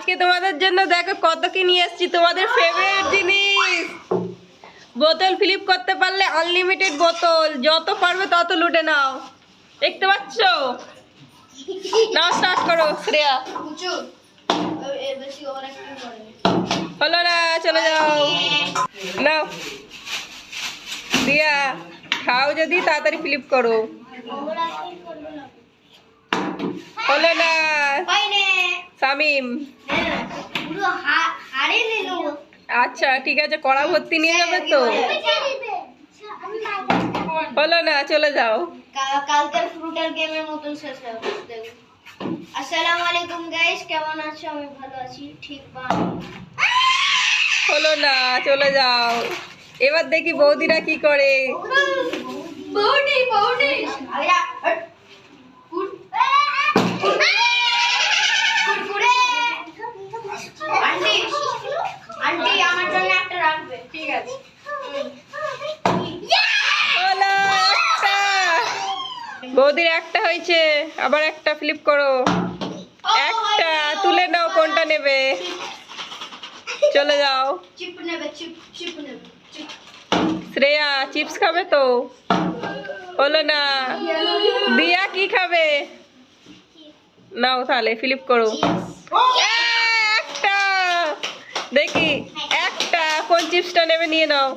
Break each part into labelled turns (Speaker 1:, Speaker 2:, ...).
Speaker 1: আজকে তোমাদের জন্য দেখো কত কি নিয়ে এসেছি, তোমাদের ফেভারিট জিনিস। বোতল ফ্লিপ করতে পারলে আনলিমিটেড বোতল, যত পারবে তত লুটে নাও। দেখতে পাচ্ছ? নাও স্টার্ট করো, শ্রেয়া। হলো না, চলে যাও। নাও। দিয়া খাও যদি, তাড়াতাড়ি ফ্লিপ করো। হলো না।
Speaker 2: নিল
Speaker 1: আচ্ছা ঠিক আছে কড়া ভর্তি নিয়ে যাবে তো? হলো না চলে যাও।
Speaker 2: কালকের ফ্রুটের গেমের মতন শেষ হবে আসসালামু আলাইকুম গাইস কেমন আছো? আমি ভালো আছি ঠিক
Speaker 1: হলো না চলে যাও। এবার দেখি বৌদিরা কি করে।
Speaker 2: বৌদি বৌদি আন্টি আমার জন্য একটা রাখবে। ঠিক আছে।
Speaker 1: বৌদির একটা হয়েছে আবার একটা ফ্লিপ করো। একটা তুলে নাও কোনটা নেবে। চলে যাও। শ্রেয়া চিপস খাবে তো? হলো না। দিয়া কি খাবে? নাও তাহলে ফ্লিপ করো। একটা। দেখি চিপসটা নেবে নিয়ে নাও।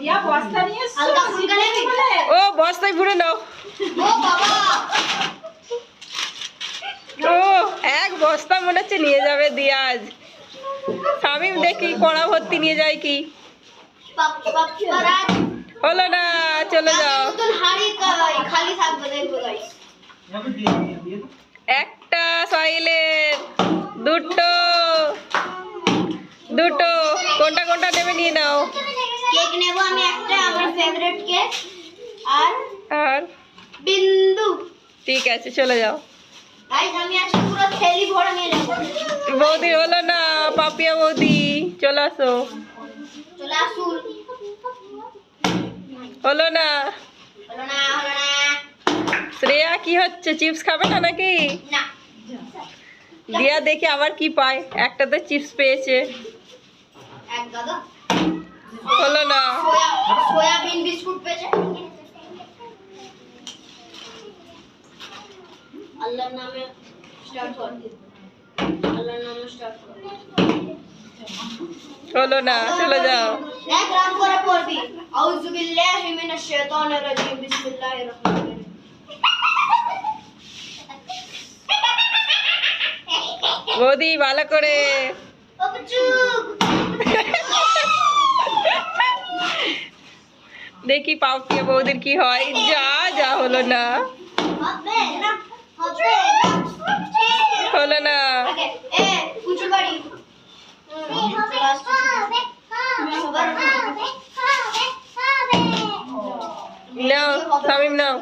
Speaker 1: ও বস্তায় ভরে নাও।
Speaker 2: ও
Speaker 1: এক বস্তা মনে হচ্ছে নিয়ে যাবে দিয়া আজ। শামিম দেখি কড়া ভর্তি নিয়ে যায় কি।
Speaker 2: পাপ পাপ পারাজ
Speaker 1: হলো না চলে যাও। একটা সাইলের দুটো দুটো। কোনটা কোনটা নেবে নিয়ে নাও।
Speaker 2: কেক নেব আমি একটা আমার ফেভারিট কেক। আর
Speaker 1: আর?
Speaker 2: বিন্দু।
Speaker 1: ঠিক আছে চলে যাও।
Speaker 2: গাইস আমি আজকে পুরো থেলি ভরে নিয়ে নেব
Speaker 1: বৌদি হলো না পাপিয়া বৌদি। চলে আসো। হলো না।
Speaker 2: হলো না হলো না।
Speaker 1: শ্রেয়া কি হচ্ছে? চিপস খাবে না নাকি?
Speaker 2: না।
Speaker 1: দিয়া দেখি আবার কি পায়। একটা তো চিপস পেয়েছে।
Speaker 2: দাদা?
Speaker 1: হলো না।
Speaker 2: সোয়া সয়াবিন বিস্কুট পেয়েছে? আল্লাহর নামে স্টার্ট কর। আল্লাহর নামে স্টার্ট কর।
Speaker 1: হলো না চলে যাও।
Speaker 2: এক রাম করে পড়বি। আউযু বিল্লাহি মিনাশ শাইতানির রাজিম বিসমিল্লাহির রহমানির রহিম।
Speaker 1: বৌদি ভালো করে। দেখি পাপিয়া বৌদির কি হয়। যা যা হলো না। হলো না। নাও সামিম নাও।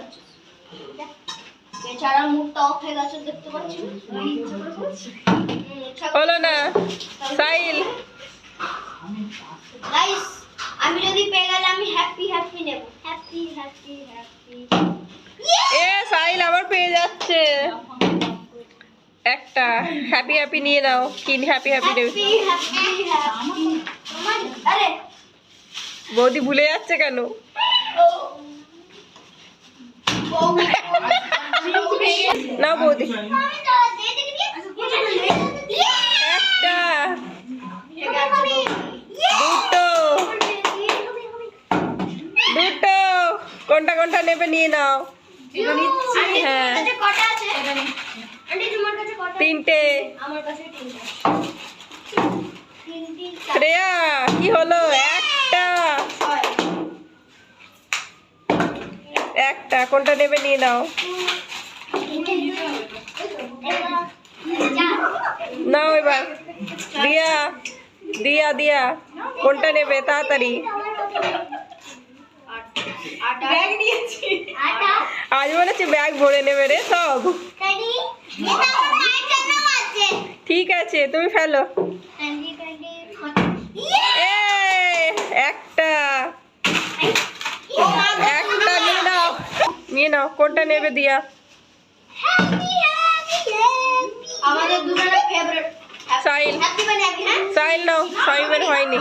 Speaker 1: হলো না। সাইল
Speaker 2: গাইস আমি যদি পেয়ে গেলে আমি হ্যাপি হ্যাপি নেব। হ্যাপি হ্যাপি হ্যাপি
Speaker 1: এ সাইল আবার পেয়ে যাচ্ছে। একটা হ্যাপি হ্যাপি নিয়ে নাও। কি হ্যাপি হ্যাপি নেবে বৌদি ভুলে যাচ্ছে কেন? না বৌদি। একটা। দুটো। দুটো। কোনটা কোনটা নেবে নিয়ে নাও। হ্যাঁ। তিনটে।
Speaker 2: আমার কাছে তিনটা। তিন তিন চার
Speaker 1: শ্রেয়া কি হলো? একটা। একটা। কোনটা নেবে নিয়ে নাও। নাও এবার। দিয়া। দিয়া দিয়া। কোনটা নেবে? তাড়াতাড়ি।
Speaker 2: ব্যাগ নিয়েছি। আটা।
Speaker 1: আজ মনে হচ্ছে ব্যাগ ভরে নেবে রে সব।
Speaker 2: রেডি এটা আমার মায়ের জন্য আছে।
Speaker 1: ঠিক আছে তুমি ফেলো। এ একটা। একটা নিয়ে নাও। নিয়ে নাও কোনটা নেবে দিয়া?
Speaker 2: আমাদের দুজনের ফেভারিট
Speaker 1: সাহিল।
Speaker 2: হ্যাপি বানাবি হ্যাঁ
Speaker 1: সাহিল নাও সামিমের হয়নি।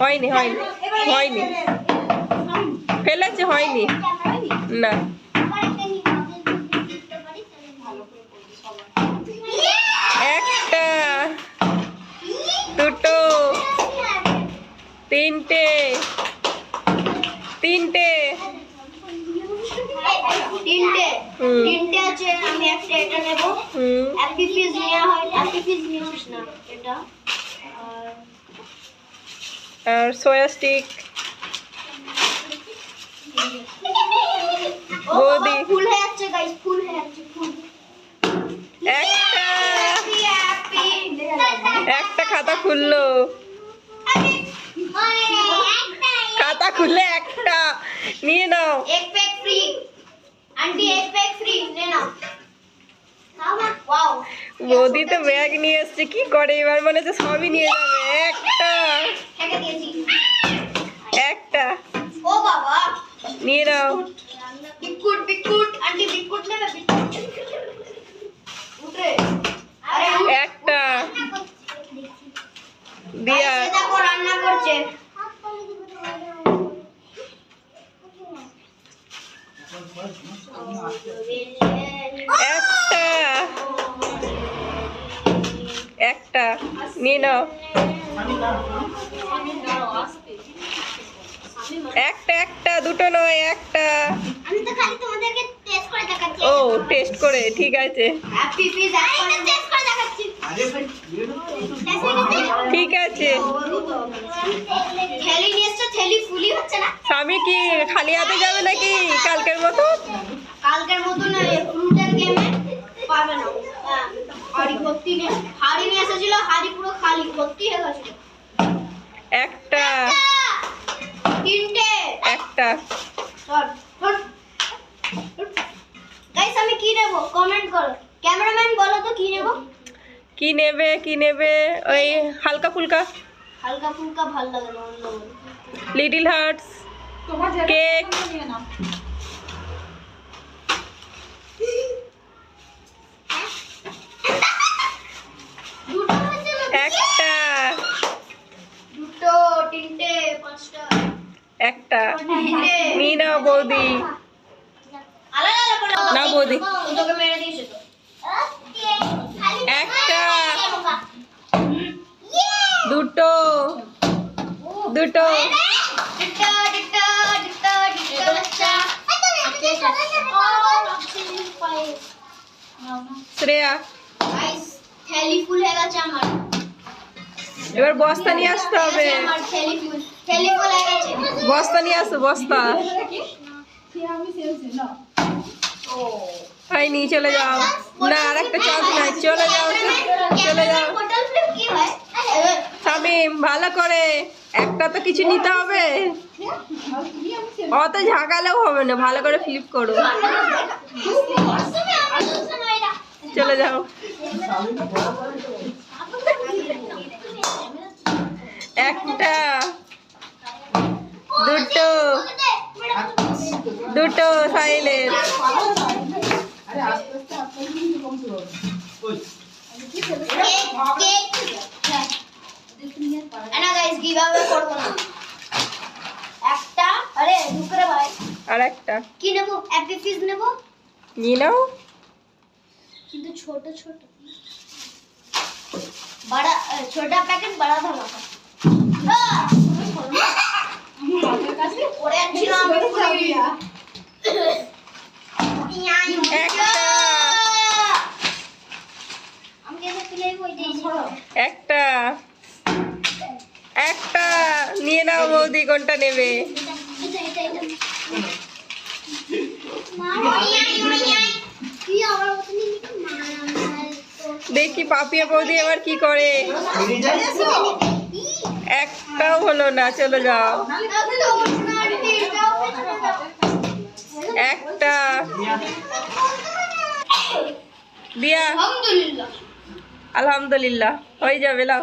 Speaker 1: হয়নি হয়নি হয়নি। ফেলেছে হয়নি। না। একটা দুটো তিনটে তিনটে।
Speaker 2: তিনটে।
Speaker 1: হুম।
Speaker 2: তিনটে আছে আমি একটা এটা নেব।
Speaker 1: হুম।
Speaker 2: হ্যাপি নেওয়া হয় হ্যাপি ফিজ নিউজ না এটা। আর
Speaker 1: সোয়া স্টিক একটা। খাতা খুললো। খাতা খুললে একটা। নিয়ে নাও।
Speaker 2: নিয়ে নাও।
Speaker 1: বৌদি তো ব্যাগ নিয়ে এসছে কি করে? এবার মনে হচ্ছে সবই নিয়ে যাবে। নিয়ে নাও
Speaker 2: বিকুট বিকুট আন্টি বিকুট বিকুট উঠে।
Speaker 1: একটা। দিয়া।
Speaker 2: দেখো রান্না করছে।
Speaker 1: একটা। একটা। নিয়ে নাও। একটা একটা দুটো নয় একটা।
Speaker 2: আমি তো খালি তোমাদেরকে টেস্ট করে দেখাচ্ছি।
Speaker 1: ও টেস্ট করে ঠিক আছে।
Speaker 2: হ্যাপি ফিজ এখন টেস্ট করে দেখাচ্ছি।
Speaker 1: ঠিক আছে।
Speaker 2: না?
Speaker 1: স্বামী কি খালি হাতে যাবে নাকি কালকের মতো?
Speaker 2: কালকের মতন ফ্রুটের গেমে পাবে না। হ্যাঁ, হাড়ি ভর্তি নিয়ে হাড়ি নিয়ে এসেছিল হাড়ি পুরো খালি ভর্তি হয়ে গেছিল
Speaker 1: একটা
Speaker 2: তিনটে
Speaker 1: একটা
Speaker 2: চল চল গাইস আমি কি নেব কমেন্ট করো ক্যামেরাম্যান বলো তো কি নেব
Speaker 1: কি নেবে কি নেবে ওই হালকা ফুলকা
Speaker 2: হালকা ফুলকা ভালো লাগে না অন্য
Speaker 1: লিটিল হার্টস কেক
Speaker 2: দুটো হয়েছে না?
Speaker 1: একটা
Speaker 2: দুটো তিনটে পাঁচটা
Speaker 1: একটা
Speaker 2: তিনটে
Speaker 1: নিয়ে নাও বৌদি
Speaker 2: আলাদা আলাদা করে
Speaker 1: না বৌদি
Speaker 2: ও তোকে মেরে দিয়েছে তো
Speaker 1: একটা দুটো দুটো
Speaker 2: ডিটা ডিটা ডিটা ডিটা বাচ্চা
Speaker 1: শ্রেয়া
Speaker 2: গাইস থ্যালি ফুল হয়ে গেছে আমার
Speaker 1: এবার বস্তা নিয়ে আসতে হবে
Speaker 2: আমার থ্যালি ফুল থ্যালি ফুল হয়ে গেছে
Speaker 1: বস্তা নিয়ে আসো বস্তা তাই নিয়ে চলে যাও না আর একটা চার্জ নাই চলে যাও চলে যাও
Speaker 2: হয়
Speaker 1: ভালো করে একটা তো কিছু নিতে হবে অত ঝাঁকালেও হবে না ভালো করে ফ্লিপ করো চলে যাও একটা দুটো দুটো সাইলের
Speaker 2: একটা আরে দুকরে ভাই
Speaker 1: আর একটা
Speaker 2: কি নেব হ্যাপি ফিজ নেব
Speaker 1: নিয়ে নাও
Speaker 2: কিন্তু ছোট ছোট बड़ा अ, छोटा पैकेट बड़ा धमाका ওরে
Speaker 1: কোনটা নেবে দেখি পাপিয়া বৌদি এবার কি করে? একটাও হলো না, চলে যাও। একটা।
Speaker 2: আলহামদুলিল্লাহ
Speaker 1: আলহামদুলিল্লাহ। হয়ে যাবে, লাও।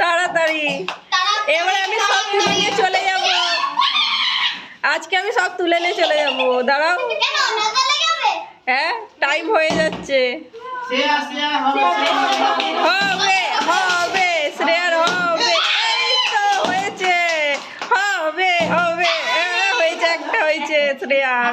Speaker 1: তাড়াতাড়ি। এবারে আমি সব তুলে নিয়ে চলে যাব। আজকে আমি সব তুলে নিয়ে চলে যাব। দাঁড়াও। হ্যাঁ টাইম হয়ে যাচ্ছে। হবে হবে শ্রেয়ার হবে। এই তো হয়েছে। হবে হবে। হ্যাঁ, হয়েছে একটা হয়েছে শ্রেয়ার।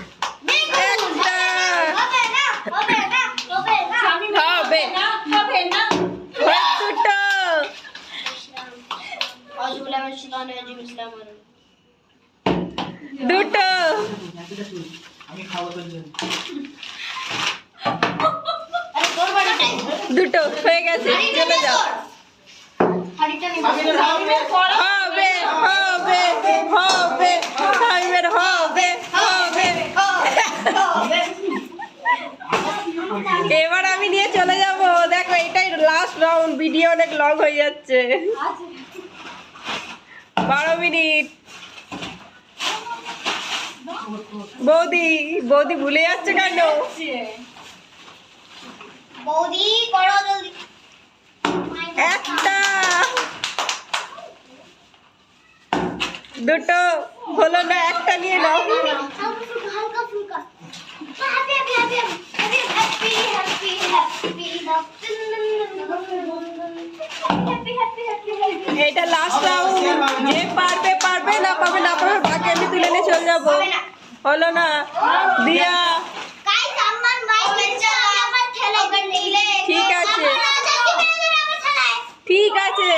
Speaker 1: এবার
Speaker 3: আমি
Speaker 2: নিয়ে
Speaker 1: চলে যাব। দেখো এটাই লাস্ট রাউন্ড ভিডিও অনেক লং হয়ে যাচ্ছে। বারো মিনিট। বৌদি বৌদি ভুলে যাচ্ছে কেন?
Speaker 2: বৌদি করো জলদি।
Speaker 1: একটা। দুটো। হলো না একটা নিয়ে নাও।
Speaker 2: happy, happy, happy, happy.
Speaker 1: এটা লাস্ট রাউন্ড যে পারবে পারবে না পারবে না পারবে বাকি আমি তুলে নিয়ে চলে যাব। হলো না। দিয়া। ঠিক আছে। ঠিক আছে।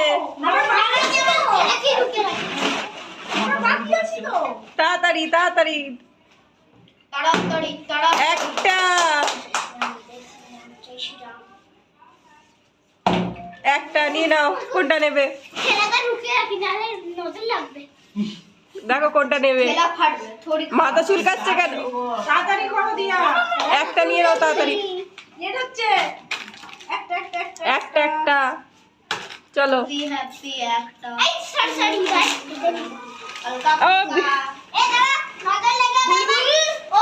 Speaker 1: তাড়াতাড়ি তাড়াতাড়ি।
Speaker 2: তাড়াতাড়ি তাড়াতাড়ি।
Speaker 1: একটা। একটা নিয়ে নাও। কোনটা নেবে? দেখো কোনটা নেবে। মাথা চুলকাচ্ছে কেন?
Speaker 4: তাড়াতাড়ি করো দিয়া।
Speaker 1: একটা নিয়ে নাও তাড়াতাড়ি।
Speaker 4: হচ্ছে। একটা একটা একটা।
Speaker 1: একটা চলো।
Speaker 2: হ্যাপি হ্যাপি একটা।
Speaker 1: ও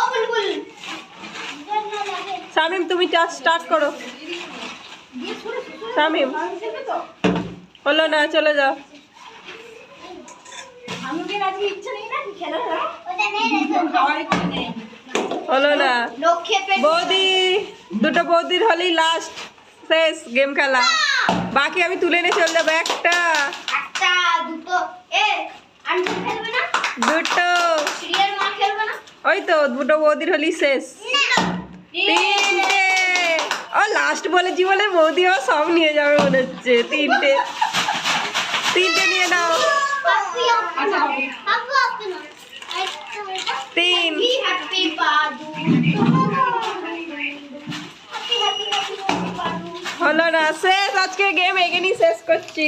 Speaker 1: তুমি কাজ স্টার্ট করো। শামিম। হলো না চলে যাও। হলো না। বৌদি দুটো বৌদির হলেই লাস্ট শেষ গেম খেলা। বাকি আমি তুলে নিয়ে চলে যাব একটা।
Speaker 2: দুটো
Speaker 1: দুটো
Speaker 2: না?
Speaker 1: ওই তো দুটো বৌদির হলি শেষ। তিনটে। ও লাস্ট বলেছি বলে বৌদি ও সব নিয়ে যাবে মনে হচ্ছে। তিনটে। তিনটে নিয়ে নাও।
Speaker 2: আপনা
Speaker 1: তিন। হলো না শেষ। আজকে গেম এগেনই শেষ করছি।